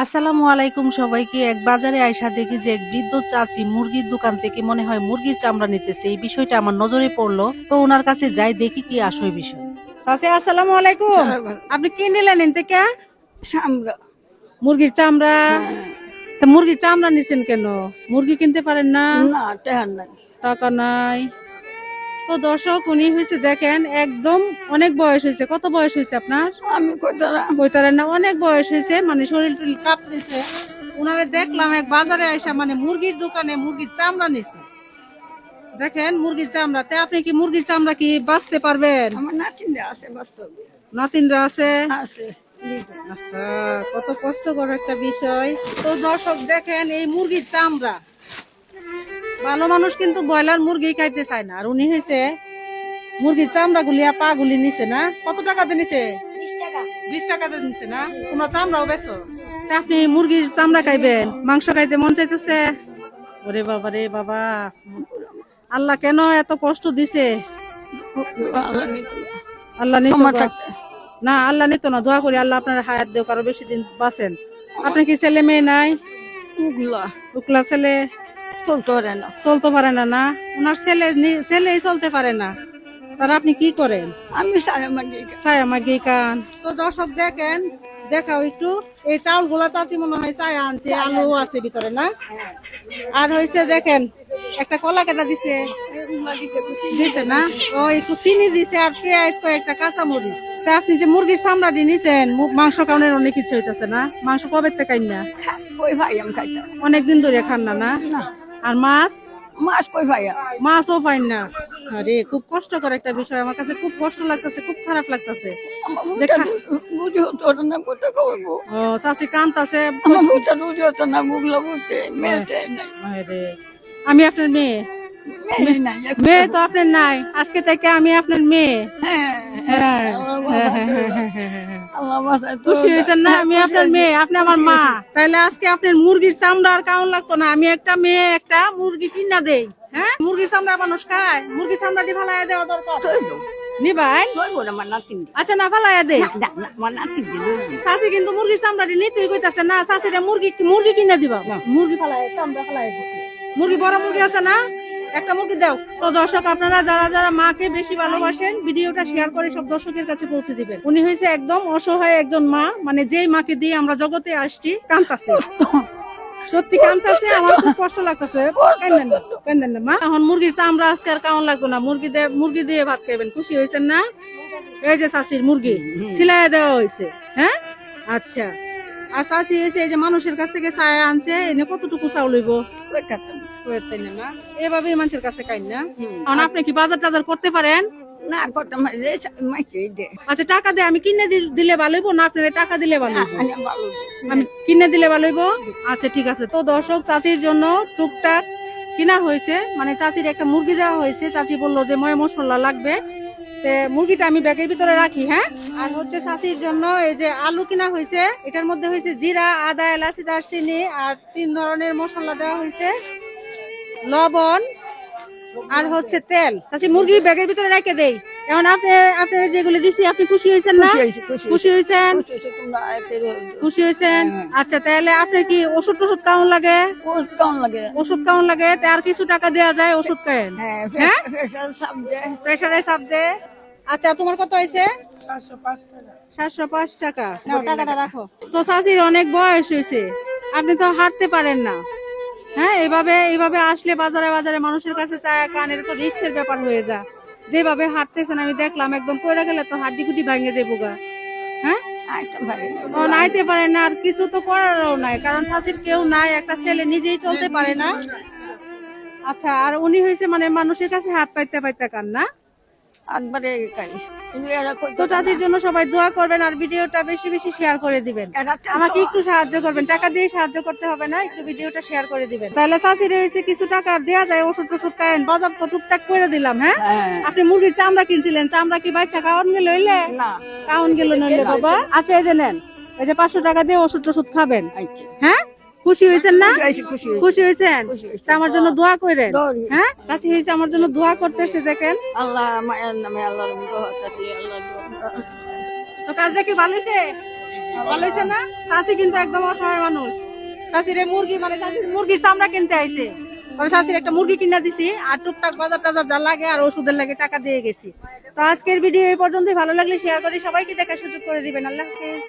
আসসালামু আলাইকুম সবাইকে। এক বাজারে আয়সা দেখি যে এক বৃদ্ধ চাচি মুরগির দোকান থেকে মনে হয় মুরগির চামড়া নিতেছে। এই বিষয়টা আমার নজরে পড়ল। তো ওনার কাছে যাই দেখি কি আসল বিষয়। চাচি আসসালামু আলাইকুম। আপনি কি নিলেন এন থেকে সামরা মুরগির চামড়া? তা মুরগির চামড়া নিছেন কেন? মুরগি কিনতে পারেন না? না টেহার নাই। টাকা নাই। তো দর্শক উনি হয়েছে দেখেন একদম অনেক বয়স হয়েছে কত বয়স হয়েছে আপনার? আমি কোথারা বইতারেন না অনেক বয়স হয়েছে মানে শরীর টরিল কাঁপতেছে। উনারে দেখলাম এক বাজারে আইসা মানে মুরগির দোকানে মুরগির চামড়া নিছে। দেখেন মুরগির চামড়া। তে আপনি কি মুরগির চামড়া কি বাঁচতে পারবেন? আমার নাতিনরা আছে নাতিনরা আছে? আছে। কত কষ্টকর একটা বিষয়। তো দর্শক দেখেন এই মুরগির চামড়া। ভালো মানুষ কিন্তু ব্রয়লার মুরগি খাইতে চায় না। আর উনি হয়েছে মুরগির চামড়া গুলি পা গুলি নিছে না? কত টাকাতে নিছে? বিশ টাকাতে নিছে না? কোনো চামড়াও বেছো আপনি মুরগির চামড়া খাইবেন মাংস খাইতে মন চাইতেছে? ওরে বাবা রে বাবা আল্লাহ কেন এত কষ্ট দিছে? আল্লাহ। না। আল্লাহ নিত না। দোয়া করি আল্লাহ আপনার হায়াত দেও কারও বেশি দিন বাঁচেন। আপনি কি ছেলে মেয়ে নাই? উগলা। উকলা ছেলে। চলতে পারে না। চলতে পারে না না। ওনার ছেলে ছেলেই চলতে পারে না। তারা আপনি কি করেন? আমি ছায়া মাগি কান তো দর্শক দেখেন দেখাও একটু। এই চাউলগুলা চাচি মনে হয় ছায়া আনছে আলু আছে ভিতরে না? আর হয়েছে দেখেন একটা কলা কেটা দিছে। দিছে না? ও একটু চিনি দিছে আর পেঁয়াজ কয়েকটা কাঁচা মরিচ তা আপনি যে মুরগির চামড়া দিয়ে নিছেন মাংস কাউনের অনেক ইচ্ছে হইতেছে না? মাংস কবে থেকে না? অনেকদিন ধরে খান না? না। আর মাছ? মাছ কই ভাই মাছও পাইন না। আরে খুব কষ্টকর একটা বিষয়। আমার কাছে খুব কষ্ট লাগতেছে খুব খারাপ লাগতেছে। আমার যে বুঝতে খা- বুঝি হতো না কোথা করব ও চাষি কান্তাছে আমার বুঝতে বুঝি হতো না বুগলা বুঝতে মেয়েতে নাই। আরে আমি আপনার মেয়ে। মেয়ে মেয়ে তো আপনার নাই। আজকে থেকে আমি আপনার মেয়ে। হ্যাঁ। হ্যাঁ। খুশি হয়েছেন না? আমি আপনার মেয়ে আপনি আমার মা। তাহলে আজকে আপনার মুরগির চামড়া আর কেমন লাগতো না। আমি একটা মেয়ে একটা মুরগি কিনা দেই হ্যাঁ? মুরগির চামড়া মানুষ খায়। মুরগির দেওয়া দরকার। নিবাই নাতিন দিয়ে। আচ্ছা না ফালাইয়া দে না, কিন্তু মুরগির চামড়াটি নিতেই কইতাছে মুরগি মুরগি কিনে দিবা। মুরগি ফালাই চামড়া ফালাই মুরগি বড় মুরগি আছে না? একটা মুরগি দাও? তো দর্শক, আপনারা যারা যারা মাকে বেশি ভালোবাসেন, ভিডিওটা শেয়ার করে সব দর্শকের কাছে পৌঁছে দিবেন। উনি হয়েছে একদম অসহায় একজন মা মানে যেই মাকে দিয়ে আমরা জগতে আসছি কান্তাছে সত্যি কান্তাছে আমার খুব কষ্ট লাগতেছে। কান্দেন না মা। এখন মুরগির চামড়া আজকে আর কেমন লাগতো না। মুরগি দিয়ে মুরগি দিয়ে ভাত খাইবেন। খুশি হয়েছেন না? এই যে চাষির মুরগি সিলাই দেওয়া হয়েছে হ্যাঁ? আচ্ছা। আর চাষি এসে এই যে মানুষের কাছ থেকে ছায়া আনছে, এনে কতটুকু চাউল হইব? কই থাকতাম? না? এভাবেই মানুষের কাছে খাই না? এখন আপনি কি বাজার টাজার করতে পারেন? না, করতাম না, রে, মাইছে দে। আচ্ছা টাকা আমি কিনে দিলে ভালো হইব না আপনার টাকা দিলে ভালো আমি কিনে দিলে ভালো হইব? আচ্ছা ঠিক আছে। তো দর্শক চাচির জন্য টুকটাক কিনা হয়েছে। মানে চাচির একটা মুরগি দেওয়া হয়েছে। চাচি বলল যে ময় মশলা লাগবে। তে মুরগিটা আমি ব্যাগের ভিতরে রাখি হ্যাঁ? আর হচ্ছে চাচির জন্য এই যে আলু কিনা হয়েছে। এটার মধ্যে হয়েছে জিরা আদা এলাচি দারচিনি আর তিন ধরনের মশলা দেওয়া হয়েছে। লবণ আর হচ্ছে তেল। চাচি মুরগি ব্যাগের ভিতরে রেখে দেই। এখন আপনি আপনি যেগুলো দিছি আপনি খুশি হয়েছেন না? খুশি হয়েছি, খুশি খুশি হয়েছেন? খুশি হয়েছি, তোমরা এতের খুশি হয়েছেন? আচ্ছা তাহলে আপনার কি ওষুধ টষুধ কেমন লাগে? কেমন লাগে? ওষুধ কেমন লাগে? তা আর কিছু টাকা দেওয়া যায় ওষুধ খায়েন হ্যাঁ, হ্যাঁ? ফে- সাপ দে। প্রেশারে আচ্ছা তোমার কত হয়েছে? সাতশো পাঁচ টাকা। টাকাটা রাখো। তো শাশির অনেক বয়স হয়েছে। আপনি তো হাঁটতে পারেন না। হ্যাঁ এইভাবে এইভাবে আসলে বাজারে বাজারে মানুষের কাছে চায় কানের তো রিক্সের ব্যাপার হয়ে যা। যেভাবে হাঁটতেছেন আমি দেখলাম একদম পড়ে গেলে তো হাড্ডি কুটি ভাঙে যাব গা হ্যাঁ? নাইতে পারে না আর কিছু তো করারও নাই কারণ শাশির কেউ নাই একটা ছেলে নিজেই চলতে পারে না। আচ্ছা আর উনি হয়েছে মানে মানুষের কাছে হাত পাইতে পাইতে কান না? একবারে খাই। কিন্তু এরা কই- তো চাচির জন্য সবাই দোয়া করবেন আর ভিডিওটা বেশি বেশি শেয়ার করে দিবেন। এরা তো- আমাকে একটু সাহায্য করবেন। টাকা দিয়ে সাহায্য করতে হবে না একটু ভিডিওটা শেয়ার করে দিবেন। তাহলে চাচির হয়েছে কিছু টাকা দেওয়া যায় ওষুধ টষুধ খায়েন বাজার তো টুকটাক করে দিলাম হ্যাঁ? হ্যাঁ, আপনি মুরগির চামড়া কিনছিলেন চামড়া কি বাচ্চা খাওয়ান গেল হইলে? না, কাউন গেল নইলে বাবা। আচ্ছা এই যে নেন এই যে পাঁচশো টাকা দিয়ে ওষুধ টষুধ খাবেন। আইতে। হ্যাঁ? খুশি হয়েছেন না? খুশি হয়েছি, খুশি হয়েছি। খুশি হয়েছেন? আমার জন্য দোয়া করেন। হ্যাঁ? চাচি হয়েছে আমার জন্য দোয়া করতেছে দেখেন। আল্লাহ মায়ের নামে তো কাজটা কি ভালো হয়েছে? ভালো হয়েছে না? চাষি কিন্তু একদম অসহায় মানুষ। চাষির মুরগি মানে মুরগির চামড়া কিনতে আইছে। আমি একটা মুরগি কিনা দিছি আর টুকটাক বাজার টাজার যা লাগে আর ওষুধের লাগে টাকা দিয়ে গেছি। তো আজকের ভিডিও এই পর্যন্তই। ভালো লাগলে শেয়ার করে সবাইকে দেখার সুযোগ করে দিবেন। আল্লাহ হাফিজ।